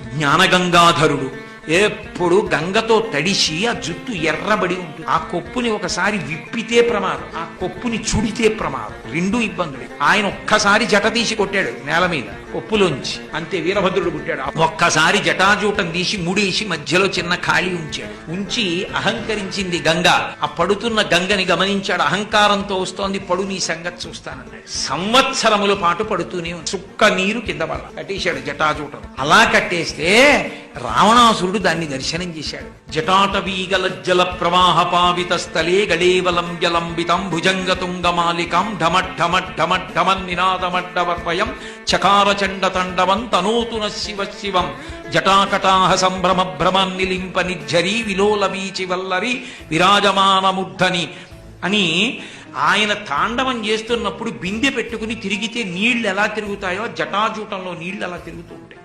జ్ఞానగంగాధరుడు. ఎప్పుడు గంగతో తడిసి ఆ జుట్టు ఎర్రబడి ఉంటుంది. ఆ కొప్పుని ఒకసారి విప్పితే ప్రమాదం. ఆ కొప్పుని చుడితే ప్రమాదం. రెండు ఇబ్బందులు. ఆయన ఒక్కసారి జట తీసి కొట్టాడు నేల మీద కొప్పులోంచి. అంతే వీరభద్రుడు కొట్టాడు ఒక్కసారి జటాజూటం తీసి ముడేసి మధ్యలో చిన్న ఖాళీ ఉంచాడు. ఉంచి అహంకరించింది గంగ. ఆ పడుతున్న గంగని గమనించాడు. అహంకారంతో వస్తోంది. పడు నీ సంగతి చూస్తానన్నాడు. సంవత్సరముల పాటు పడుతూనే ఉంది. సుక్క నీరు కింద పడ కట్టేశాడు జటాజూటం. అలా కట్టేస్తే రావణాసురుడు దాన్ని దర్శనం చేశాడు. జటాటవీగల జల ప్రవాహ పావిత స్థలే గళేవలం జలంబితం భుజంగ తుంగమాలికం ఢమఢమఢమఢమన్ నినాదమడ్డవర్వయం చకార చండ తండవం తనోతున శివ శివం జటాకటాహ సంభ్రమ భ్రమన్నిలింప నిర్ఝరి విలోల వీచి వల్లరి విరాజమానముద్ధని అని ఆయన తాండవం చేస్తున్నప్పుడు బిందె పెట్టుకుని తిరిగితే నీళ్ళు ఎలా తిరుగుతాయో జటాజూటంలో నీళ్ళు ఎలా తిరుగుతూ ఉంటాయి.